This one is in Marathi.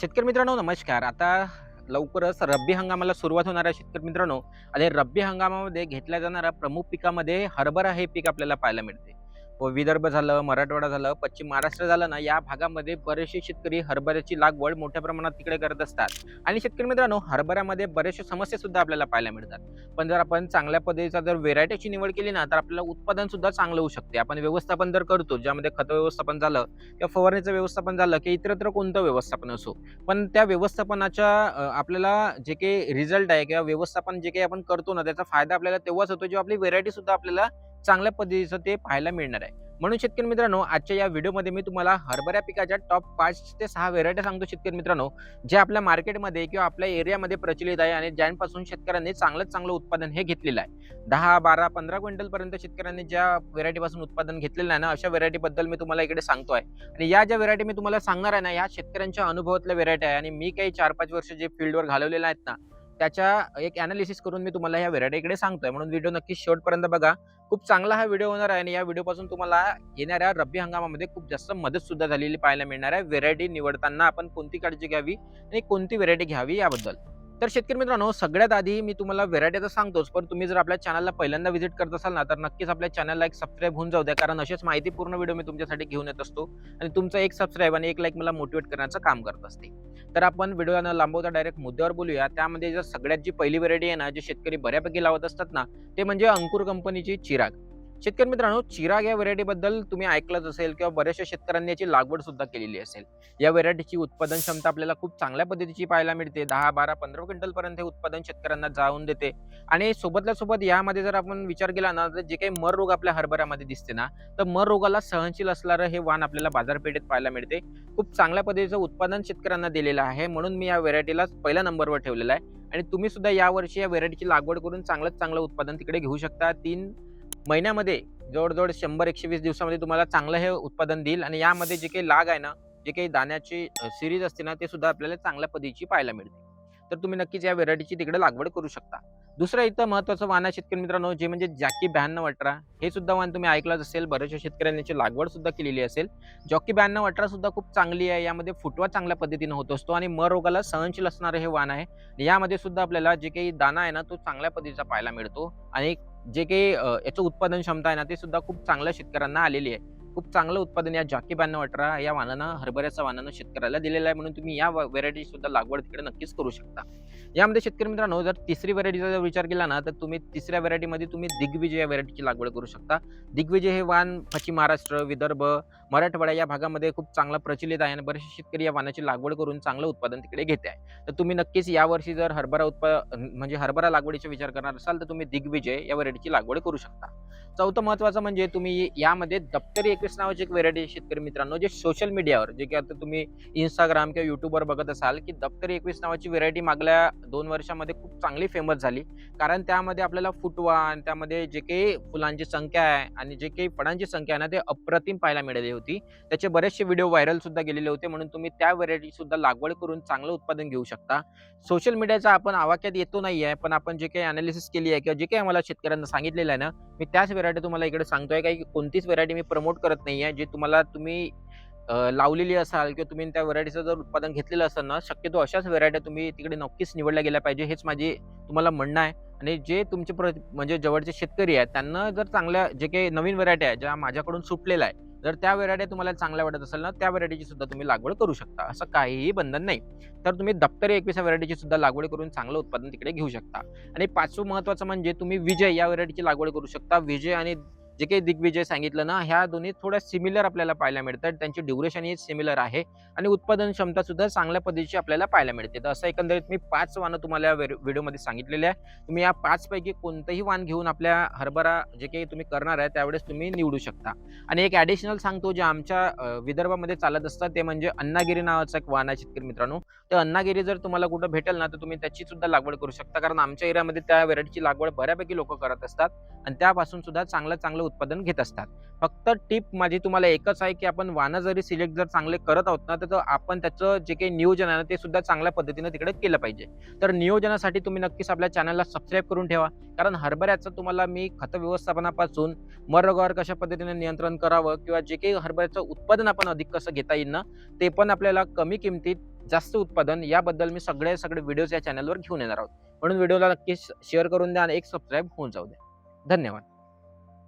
शेतकरी मित्रांनो नमस्कार. आता लवकरच रब्बी हंगामाला सुरुवात होणार आहे शेतकरी मित्रांनो. आणि रब्बी हंगामामध्ये घेतल्या जाणाऱ्या प्रमुख पिकामध्ये हरभरा हे पीक आपल्याला पाहायला मिळते. विदर्भ झालं मराठवाडा झालं पश्चिम महाराष्ट्र झालं ना या भागामध्ये बरेचसे शेतकरी हरभऱ्याची लागवड मोठ्या प्रमाणात तिकडे करत असतात. आणि शेतकरी मित्रांनो हरभऱ्यामध्ये बरेचसे समस्या सुद्धा आपल्याला पाहायला मिळतात. पण जर आपण चांगल्या पद्धतीचा जर व्हेरायटीची निवड केली ना तर आपल्याला उत्पादन सुद्धा चांगलं होऊ शकते. आपण व्यवस्थापन जर करतो ज्यामध्ये खत व्यवस्थापन झालं किंवा फवारणीचं व्यवस्थापन झालं की इतरत्र कोणतं व्यवस्थापन असो पण त्या व्यवस्थापनाच्या आपल्याला जे काही रिझल्ट आहे किंवा व्यवस्थापन जे काही आपण करतो ना त्याचा फायदा आपल्याला तेव्हाच होतो जेव्हा आपली व्हेरायटी सुद्धा आपल्याला चांगल्या पद्धतीचं ते पाहायला मिळणार आहे. म्हणून शेतकरी मित्रांनो आजच्या या व्हिडिओमध्ये मी तुम्हाला हरभऱ्या पिकाच्या टॉप पाच ते सहा व्हेरायटी सांगतो शेतकरी मित्रांनो जे आपल्या मार्केटमध्ये किंवा आपल्या एरियामध्ये प्रचलित आहे आणि ज्यांपासून शेतकऱ्यांनी चांगलं चांगलं उत्पादन हे घेतलेलं आहे. दहा बारा पंधरा क्विंटलपर्यंत शेतकऱ्यांनी ज्या व्हेरायटीपासून उत्पादन घेतलेलं आहे ना अशा व्हरायटीबद्दल मी तुम्हाला इकडे सांगतो आहे. आणि या ज्या व्हेरायटी मी तुम्हाला सांगणार आहे ना या शेतकऱ्यांच्या अनुभवातल्या व्हेरायटी आहे. आणि मी काही चार पाच वर्ष जे फील्डवर घालवलेल्या आहेत ना त्याच्या एक अनालिसिस करून मी तुम्हाला या व्हेरायटी इकडे सांगतोय. म्हणून व्हिडिओ नक्की शेवटपर्यंत बघा. खूप चांगला हा व्हिडिओ होणार आहे आणि या व्हिडिओपासून तुम्हाला येणाऱ्या रब्बी हंगामामध्ये खूप जास्त मदत सुद्धा झालेली पाहायला मिळणार आहे. व्हेरायटी निवडताना आपण कोणती काळजी घ्यावी आणि कोणती व्हेरायटी घ्यावी याबद्दल. तर शेतकरी मित्रांनो सगळ्यात आधी मी तुम्हाला व्हेरायटी तर सांगतोच पण तुम्ही जर आपल्या चॅनलला पहिल्यांदा व्हिजिट करत असाल ना तर नक्कीच आपल्या चॅनलला एक सबस्क्राईब होऊन जाऊ द्या. कारण असेच माहितीपूर्ण व्हिडिओ मी तुमच्यासाठी घेऊन येत असतो आणि तुमचा एक सबस्क्राईब आणि एक लाईक मला मोटिवेट करण्याचं काम करत असते. तर आपण व्हिडिओला न लांबवता डायरेक्ट मुद्द्यावर बोलूया. त्यामध्ये जर सगळ्यात जी पहिली व्हेरायटी आहे ना जे शेतकरी बऱ्यापैकी लावत असतात ना ते म्हणजे अंकुर कंपनीची चिराग. शेतकरी मित्रांनो चिराग या व्हरायटीबद्दल तुम्ही ऐकलंच असेल किंवा बऱ्याचशा शेतकऱ्यांनी याची लागवड सुद्धा केलेली असेल. या व्हेरायटीची उत्पादन क्षमता आपल्याला खूप चांगल्या पद्धतीची पाहायला मिळते. दहा बारा पंधरा क्विंटल पर्यंत हे उत्पादन शेतकऱ्यांना जाऊन देते. आणि सोबतल्या सोबत यामध्ये जर आपण विचार केला ना तर जे काही मर रोग आपल्या हरभऱ्यामध्ये दिसते ना तर मर रोगाला सहनशील असणारं हे वाण आपल्याला बाजारपेठेत पाहायला मिळते. खूप चांगल्या पद्धतीचं उत्पादन शेतकऱ्यांना दिलेलं आहे म्हणून मी या व्हेरायटीला पहिल्या नंबरवर ठेवलेला आहे. आणि तुम्ही सुद्धा यावर्षी या व्हेरायटीची लागवड करून चांगलंच चांगलं उत्पादन तिकडे घेऊ शकता. तीन महिन्यामध्ये जवळजवळ शंभर एकशे वीस दिवसामध्ये तुम्हाला चांगलं हे उत्पादन देईल आणि यामध्ये जे काही लाग आहे ना जे काही दाण्याची सिरीज असते ना ते सुद्धा आपल्याला चांगल्या पद्धतीची पाहायला मिळते. तर तुम्ही नक्कीच या व्हेरायटीची तिकडे लागवड करू शकता. दुसरं इथं महत्वाचं वाहन आहे शेतकरी मित्रांनो जे म्हणजे जॅकी ब्याण्णव अठरा. हे सुद्धा वाहन तुम्ही ऐकलंच असेल बऱ्याचशा शेतकऱ्यांनी याची लागवड सुद्धा केलेली असेल. जॉकी ब्याण्णव अठरा सुद्धा खूप चांगली आहे यामध्ये फुटवा चांगल्या पद्धतीनं होत असतो आणि म रोगाला सहनशील असणारं हे वाहन आहे. यामध्ये सुद्धा आपल्याला जे काही दाना आहे ना तो चांगल्या पद्धतीचा पाहायला मिळतो आणि जे काही याचं उत्पादन क्षमता आहे ना ते सुद्धा खूप चांगल्या शेतकऱ्यांना आलेली आहे. खूप चांगलं उत्पादन या जाकी ब्याण्णव अठरा या वाहनानं हरभऱ्याच्या वाहनानं शेतकऱ्याला दिलेलं आहे म्हणून तुम्ही या व्हेरायटी सुद्धा लागवड तिकडे नक्कीच करू शकता. यामध्ये शेतकरी मित्रांनो जर तिसरी व्हेरायटीचा जर विचार केला ना तर तुम्ही तिसऱ्या व्हेरायटीमध्ये तुम्ही दिग्विजय या व्हेरायटीची लागवड करू शकता. दिग्विजय हे वाहन पश्चिम महाराष्ट्र विदर्भ मराठवाडा या भागामध्ये खूप चांगला प्रचलित आहे आणि बरेचसे शेतकरी या वाहनाची लागवड करून चांगलं उत्पादन तिकडे घेत आहे. तर तुम्ही नक्कीच यावर्षी जर हरभरा उत्पा म्हणजे हरभरा लागवडीचा विचार करणार असाल तर तुम्ही दिग्विजय या व्हेरायटीची लागवड करू शकता. चौथं महत्वाचं म्हणजे तुम्ही यामध्ये दप्तरी मार्केट्स नावाची एक व्हेरायटी शेतकरी मित्रांनो जे सोशल मीडियावर जे की आता तुम्ही इंस्टाग्राम किंवा युट्यूबवर बघत असाल की दप्तरी एकवीस नावाची व्हेरायटी मागल्या दोन वर्षामध्ये खूप चांगली फेमस झाली. कारण त्यामध्ये आपल्याला फुटवा आणि त्यामध्ये जे काही फुलांची संख्या आहे आणि जे काही फळांची संख्या आहे ना ते अप्रतिम पाहायला मिळाली होती. त्याचे बरेचसे व्हिडिओ व्हायरल सुद्धा गेलेले होते म्हणून तुम्ही त्या व्हेरायटी सुद्धा लागवड करून चांगलं उत्पादन घेऊ शकता. सोशल मीडियाचा आपण आवाक्यात येतो नाही आहे पण आपण जे काही अनालिसिस केली आहे किंवा जे काही आम्हाला शेतकऱ्यांना सांगितलेलं आहे ना मी त्याच व्हेरायटी तुम्हाला इकडे सांगतोय काही कोणतीच व्हेरायटी मी प्रमोट करत नाही आहे. जे तुम्हाला तुम्ही लावलेली असाल किंवा तुम्ही त्या व्हरायटीचं जर उत्पादन घेतलेलं असेल ना शक्यतो अशाच व्हरायट्या तुम्ही तिकडे नक्कीच निवडल्या गेल्या पाहिजे हेच माझी तुम्हाला म्हणणं आहे. आणि जे तुमचे प्र म्हणजे जवळचे शेतकरी आहेत त्यांना जर चांगल्या जे काही नवीन व्हरायटी आहे ज्या माझ्याकडून सुटलेल्या आहे जर त्या व्हरायटी तुम्हाला चांगल्या वाटत असेल ना त्या व्हरायटीची सुद्धा तुम्ही लागवड करू शकता. असं काहीही बंधन नाही. तर तुम्ही दप्तरी एकवीसा व्हरायटीची सुद्धा लागवड करून चांगलं उत्पादन तिकडे घेऊ शकता. आणि पाचवं महत्वाचं म्हणजे तुम्ही विजय या व्हरायटीची लागवड करू शकता. विजय आणि जे काही दिग्विजय सांगितलं ना ह्या दोन्ही थोड्या सिमिलर आपल्याला पाहायला मिळतात. त्यांची ड्युरेशन ही सिमिलर आहे आणि उत्पादन क्षमता सुद्धा चांगल्या पद्धतीची आपल्याला पाहायला मिळते. तर असं एकंदरीत मी पाच वाहनं तुम्हाला या व्हिडिओमध्ये सांगितलेले आहे. तुम्ही या पाचपैकी कोणतंही वाहन घेऊन आपल्या हरभरा जे काही तुम्ही करणार आहे त्यावेळेस तुम्ही निवडू शकता. आणि एक ॲडिशनल सांगतो जे आमच्या विदर्भामध्ये चालत असतात ते म्हणजे अन्नागिरी नावाचं एक वाहन आहे शेतकरी मित्रांनो. तर अन्नागिरी जर तुम्हाला कुठं भेटेल ना तर तुम्ही त्याची सुद्धा लागवड करू शकता. कारण आमच्या एरियामध्ये त्या व्हेरायटीची लागवड बऱ्यापैकी लोक करत असतात. आणि त्यापासून सुद्धा चांगलं चांगलं उत्पादन घेत असतात. फक्त टिप माझी तुम्हाला एकच आहे की आपण वाहनं जरी सिलेक्ट जर चांगले करत आहोत ना तर आपण त्याचं जे काही नियोजन आहे ना ते सुद्धा चांगल्या पद्धतीनं तिकडे केलं पाहिजे. तर नियोजनासाठी तुम्ही नक्कीच आपल्या चॅनलला सबस्क्राईब करून ठेवा. कारण हरभऱ्याचं तुम्हाला मी खत व्यवस्थापनापासून मरगावर कशा पद्धतीने नियंत्रण करावं किंवा जे काही हरभऱ्याचं उत्पादन आपण अधिक कसं घेता येईल ना ते पण आपल्याला कमी किमतीत जास्त उत्पादन याबद्दल मी सगळे सगळे व्हिडिओज या चॅनलवर घेऊन येणार आहोत. म्हणून व्हिडिओला नक्की शेअर करून द्या आणि एक सबस्क्राईब होऊन जाऊ द्या. धन्यवाद.